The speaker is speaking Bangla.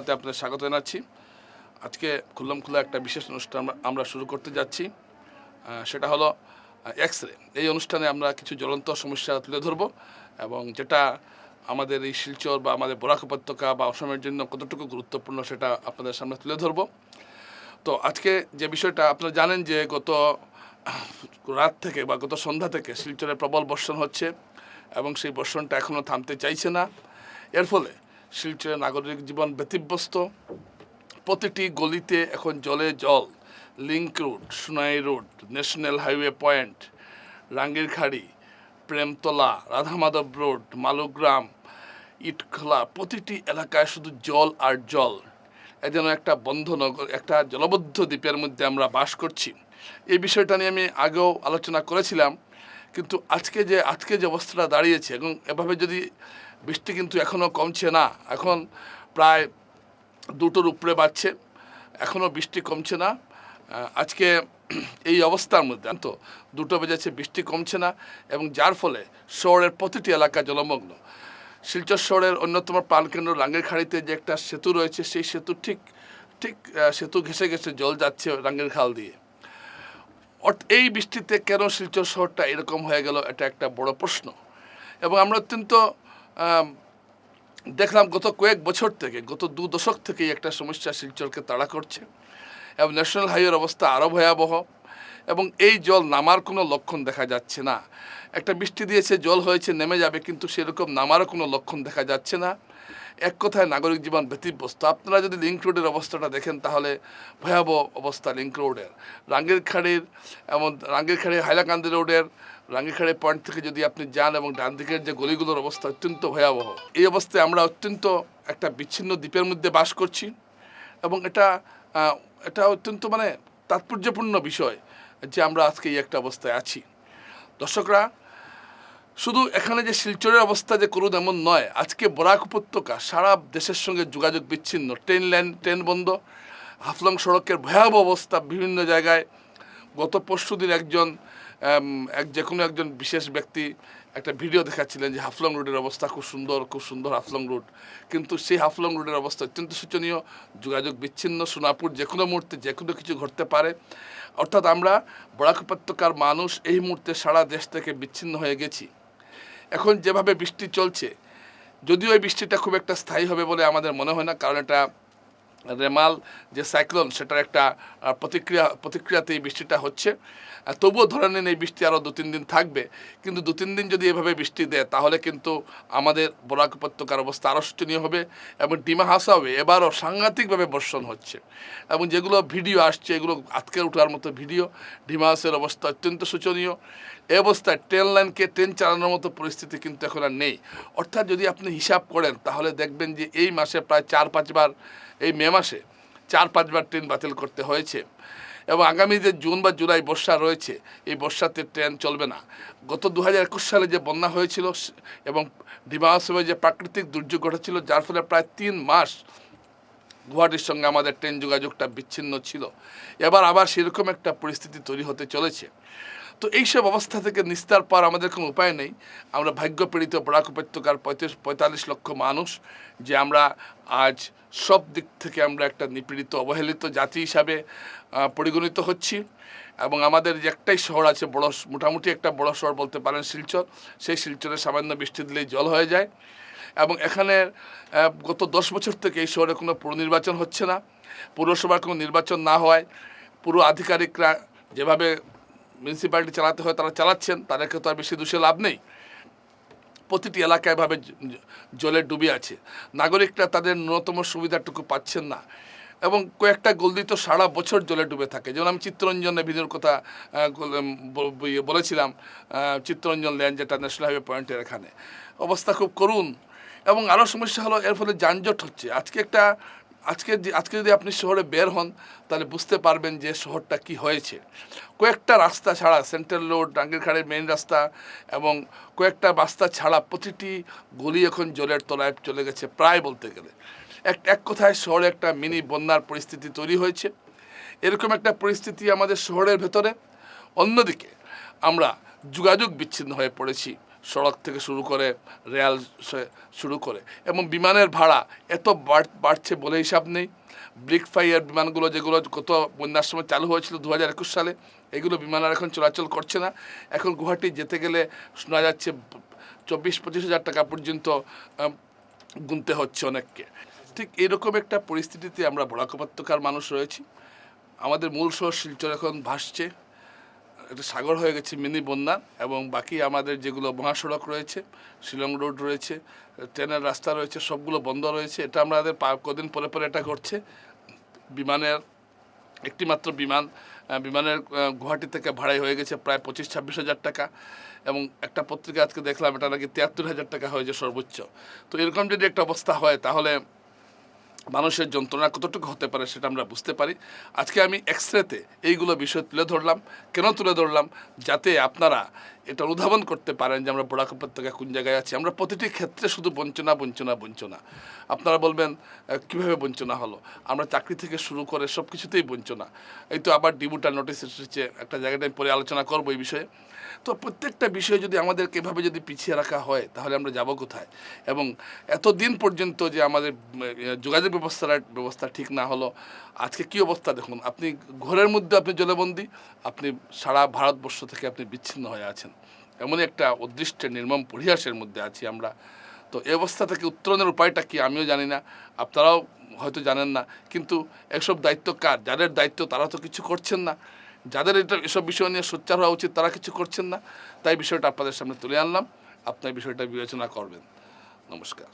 বাংলাতে আপনাদের স্বাগত জানাচ্ছি। আজকে খুল্লাম খোলা একটা বিশেষ অনুষ্ঠান আমরা- শুরু করতে যাচ্ছি। সেটা হলো এক্স রে এই অনুষ্ঠানে আমরা কিছু জ্বলন্ত সমস্যা তুলে ধরব এবং যেটা আমাদের এই শিলচর বা আমাদের বরাক উপত্যকা বা অসমের জন্য কতটুকু গুরুত্বপূর্ণ সেটা আপনাদের সামনে তুলে ধরব। তো আজকে যে বিষয়টা, আপনারা জানেন যে গত রাত থেকে বা গত সন্ধ্যা থেকে শিলচরে প্রবল বর্ষণ হচ্ছে এবং সেই বর্ষণটা এখনও থামতে চাইছে না। এর ফলে শিলচরের নাগরিক জীবন ব্যতিব্যস্ত। প্রতিটি গলিতে এখন জলে জল, link road, Sunai road, national highway point, Rangirkhari, Premtala, Radhamadhab road, Malugram, Itkhola, প্রতিটি এলাকায় শুধু জল আর জল। এ যেন একটা বন্ধ নগর একটা জলবদ্ধ দ্বীপের মধ্যে আমরা বাস করছি। এই বিষয়টা নিয়ে আমি আগেও আলোচনা করেছিলাম, কিন্তু আজকে যে আজকে যে অবস্থাটা দাঁড়িয়েছে এবং এভাবে যদি বৃষ্টি কিন্তু এখনও কমছে না। এখন প্রায় দুটোর উপরে বাড়ছে। এখনও বৃষ্টি কমছে না। আজকে এই অবস্থার মধ্যে তো, দুটো বেজেছে, বৃষ্টি কমছে না এবং যার ফলে শহরের প্রতিটি এলাকা জলমগ্ন। শিলচর শহরের অন্যতম প্রাণকেন্দ্র রাঙ্গের খাড়িতে যে একটা সেতু রয়েছে, সেই সেতু ঠিক ঠিক সেতু ঘেসে ঘেসে জল যাচ্ছে রাঙ্গের খাল দিয়ে এই বৃষ্টিতে কেন শিলচর শহরটা এরকম হয়ে গেল, এটা একটা বড় প্রশ্ন। এবং আমরা অত্যন্ত দেখলাম গত কয়েক বছর থেকে, গত দু দশক থেকেই একটা সমস্যা শিলচরকে তাড়া করছে এবং ন্যাশনাল হাইওয়ের অবস্থা আরও ভয়াবহ এবং এই জল নামার কোনো লক্ষণ দেখা যাচ্ছে না। একটা বৃষ্টি দিয়েছে, জল হয়েছে, নেমে যাবে, কিন্তু সেরকম নামারও কোনো লক্ষণ দেখা যাচ্ছে না। এক কথায় নাগরিক জীবন ব্যতিব্যস্ত। আপনারা যদি লিঙ্ক রোডের অবস্থাটা দেখেন, তাহলে ভয়াবহ অবস্থা লিঙ্ক রোডের রাঙ্গিরখাড়ির, এমন রাঙ্গিরখাড়ি, হাইলাকান্দি রোডের রাঙ্গিরখাড়ি পয়েন্ট থেকে যদি আপনি যান এবং ডান দিকের যে গলিগুলোর অবস্থা অত্যন্ত ভয়াবহ, এই অবস্থায় আমরা অত্যন্ত একটা বিচ্ছিন্ন দ্বীপের মধ্যে বাস করছি এবং এটা এটা অত্যন্ত মানে তাৎপর্যপূর্ণ বিষয় যে আমরা আজকে এই একটা অবস্থায় আছি। দর্শকরা, শুধু এখানে যে শিলচরের অবস্থা যে করুন এমন নয়, আজকে বরাক উপত্যকা সারা দেশের সঙ্গে যোগাযোগ বিচ্ছিন্ন, ট্রেন লাইন ট্রেন বন্ধ, হাফলং সড়কের ভয়াবহ অবস্থা বিভিন্ন জায়গায়। গত পরশু দিন একজন এক যে কোনো একজন বিশেষ ব্যক্তি একটা ভিডিও দেখাচ্ছিলেন যে হাফলং রোডের অবস্থা খুব সুন্দর খুব সুন্দর হাফলং রোড। কিন্তু সেই হাফলং রোডের অবস্থা অত্যন্ত শোচনীয়, যোগাযোগ বিচ্ছিন্ন, সোনাপুর যে কোনো মুহূর্তে যে কোনো কিছু ঘটতে পারে। অর্থাৎ আমরা বরাক উপত্যকার মানুষ এই মুহূর্তে সারা দেশ থেকে বিচ্ছিন্ন হয়ে গেছি। এখন যেভাবে বৃষ্টি চলছে, যদিও এই বৃষ্টিটা খুব একটা স্থায়ী হবে বলে আমাদের মনে হয় না, কারণ এটা রেমাল যে সাইক্লোন, সেটার একটা প্রতিক্রিয়া প্রতিক্রিয়াতে এই বৃষ্টিটা হচ্ছে। তবুও ধরে নিন এই বৃষ্টি আরও দু তিন দিন থাকবে। কিন্তু দু তিন দিন যদি এভাবে বৃষ্টি দেয়, তাহলে কিন্তু আমাদের বরাক উপত্যকার অবস্থা আরও শোচনীয় হবে এবং ডিমা হাসা হবে। এবারও সাংঘাতিকভাবে বর্ষণ হচ্ছে। এবং যেগুলো ভিডিও আসছে, এগুলো আজকে ওঠার মতো ভিডিও। ডিমা হাউসের অবস্থা অত্যন্ত শোচনীয়। এই অবস্থায় ট্রেন লাইনকে ট্রেন চালানোর মতো পরিস্থিতি কিন্তু এখন আর নেই। অর্থাৎ যদি আপনি হিসাব করেন, তাহলে দেখবেন যে এই মাসে প্রায় চার পাঁচবার, এই মে মাসে চার পাঁচবার ট্রেন বাতিল করতে হয়েছে। এবং আগামী যে জুন বা জুলাই বর্ষা রয়েছে, এই বর্ষাতে ট্রেন চলবে না। গত দু হাজার একুশ সালে যে বন্যা হয়েছিল এবং ডিমাসবে যে প্রাকৃতিক দুর্যোগ ঘটেছিল, যার ফলে প্রায় তিন মাস গুয়াহাটির সঙ্গে আমাদের ট্রেন যোগাযোগটা বিচ্ছিন্ন ছিল। এবার আবার সেরকম একটা পরিস্থিতি তৈরি হতে চলেছে। তো এইসব অবস্থা থেকে নিস্তার পাওয়ার আমাদের কোনো উপায় নেই। আমরা ভাগ্যপীড়িত বরাক উপত্যকার পঁয়ত্রিশ, পঁয়তাল্লিশ লক্ষ মানুষ যে আমরা আজ সব দিক থেকে আমরা একটা নিপীড়িত, অবহেলিত জাতি হিসাবে পরিগণিত হচ্ছি। এবং আমাদের যে একটাই শহর আছে বড়, মোটামুটি একটা বড় শহর বলতে পারেন শিলচর। সেই শিলচরে সামান্য বৃষ্টি দিলেই জল হয়ে যায়। এবং এখানে গত দশ বছর থেকে এই শহরে কোনো পুর নির্বাচন হচ্ছে না। পৌরসভার কোনো নির্বাচন না হওয়ায় পুরো আধিকারিকরা যেভাবে মিউনিসিপ্যালিটি চালাতে হয়, তারা চালাচ্ছেন, তাদেরকে তো আর বেশি দোষে লাভ নেই। প্রতিটি এলাকায় জ- জলে ডুবে আছে। নাগরিকরা তাদের ন্যূনতম সুবিধাটুকু পাচ্ছেন না। এবং কয়েকটা গলদি তো সারা বছর জলে ডুবে থাকে। যেমন আমি চিত্তরঞ্জনের ভিডিওর কথা বলেছিলাম চিত্তরঞ্জন ল্যান্ড যেটা ন্যাশনাল হাইওয়ে পয়েন্টের এখানে। অবস্থা খুব করুণ। এবং আরও সমস্যা হলো, এর ফলে যানজট হচ্ছে। আজকে একটা আজকে আজকে যদি আপনি শহরে বের হন, তাহলে বুঝতে পারবেন যে শহরটা কি হয়েছে। কয়েকটা রাস্তা ছাড়া সেন্ট্রাল রোড, ডাঙ্গিরখাড়ের মেইন রাস্তা এবং কয়েকটা রাস্তা ছাড়া প্রতিটি গলি এখন জলের তলায় চলে গেছে প্রায় বলতে গেলে। এক এক কথায় শহরে একটা মিনি বন্যার পরিস্থিতি তৈরি হয়েছে। এরকম একটা পরিস্থিতি আমাদের শহরের ভেতরে। অন্যদিকে আমরা যোগাযোগ বিচ্ছিন্ন হয়ে পড়েছি। সড়ক থেকে শুরু করে রেল শুরু করে। এবং বিমানের ভাড়া এত বাড়- বাড়ছে বলে হিসাব নেই। ব্রিক ফাইয়ার বিমানগুলো যেগুলো গত বন্যার সময় চালু হয়েছিল দু হাজার একুশ সালে, এগুলো বিমান আর এখন চলাচল করছে না। এখন গুয়াহাটি যেতে গেলে শোনা যাচ্ছে চব্বিশ পঁচিশ হাজার টাকা পর্যন্ত গুনতে হচ্ছে অনেককে। ঠিক এরকম একটা পরিস্থিতিতে আমরা বরাক উপত্যকার মানুষ রয়েছি। আমাদের মূল শহর শিলচর এখন ভাসছে। একটা সাগর হয়ে গেছে মিনি বন্যা এবং বাকি আমাদের যেগুলো মহাসড়ক রয়েছে, শিলং রোড রয়েছে, ট্রেনের রাস্তা রয়েছে, সবগুলো বন্ধ রয়েছে। এটা আমাদের কদিন পরে পরে এটা ঘটছে। বিমানের একটি মাত্র বিমান বিমানের গুয়াহাটি থেকে ভাড়াই হয়ে গেছে প্রায় পঁচিশ, ছাব্বিশ হাজার টাকা এবং একটা পত্রিকা আজকে দেখলাম, এটা নাকি তিয়াত্তর হাজার টাকা হয়েছে সর্বোচ্চ। তো এরকম যদি একটা অবস্থা হয়, তাহলে মানুষের যন্ত্রণা কতটুকু হতে পারে সেটা আমরা বুঝতে পারি। আজকে আমি এক্সরেতে এইগুলো বিষয় তুলে ধরলাম। কেন তুলে ধরলাম? যাতে আপনারা এটা অনুধাবন করতে পারেন যে আমরা বড়াক উপত্যকা কোন জায়গায় আছি। আমরা প্রতিটি ক্ষেত্রে শুধু বঞ্চনা বঞ্চনা বঞ্চনা। আপনারা বলবেন কীভাবে বঞ্চনা হলো? আমরা চাকরি থেকে শুরু করে সব কিছুতেই বঞ্চনা। এই তো আবার ডিবুটার নোটিশ এসেছে। একটা জায়গাটায় পরে আলোচনা করব এই বিষয়ে। তো প্রত্যেকটা বিষয়ে যদি আমাদেরকে এভাবে যদি পিছিয়ে রাখা হয়, তাহলে আমরা যাব কোথায়? এবং এতদিন পর্যন্ত যে আমাদের যোগাযোগ ব্যবস্থার, ব্যবস্থা ঠিক না হলো, আজকে কি অবস্থা দেখুন। আপনি ঘরের মধ্যে আপনি জলবন্দী, আপনি সারা ভারতবর্ষ থেকে আপনি বিচ্ছিন্ন হয়ে আছেন। এমন একটা অদৃষ্টের নির্মম পরিহাসের মধ্যে আছি আমরা। তো এই অবস্থা থেকে উত্তরণের উপায়টা কি আমিও জানি না, আপনারাও হয়তো জানেন না। কিন্তু এসব দায়িত্ব কার? যাদের দায়িত্ব তারা তো কিছু করছেন না। যাদের এটা এসব বিষয় নিয়ে সোচ্চার হওয়া উচিত তারা কিছু করছেন না। তাই বিষয়টা আপনাদের সামনে তুলে আনলাম। আপনার বিষয়টা বিবেচনা করবেন। নমস্কার।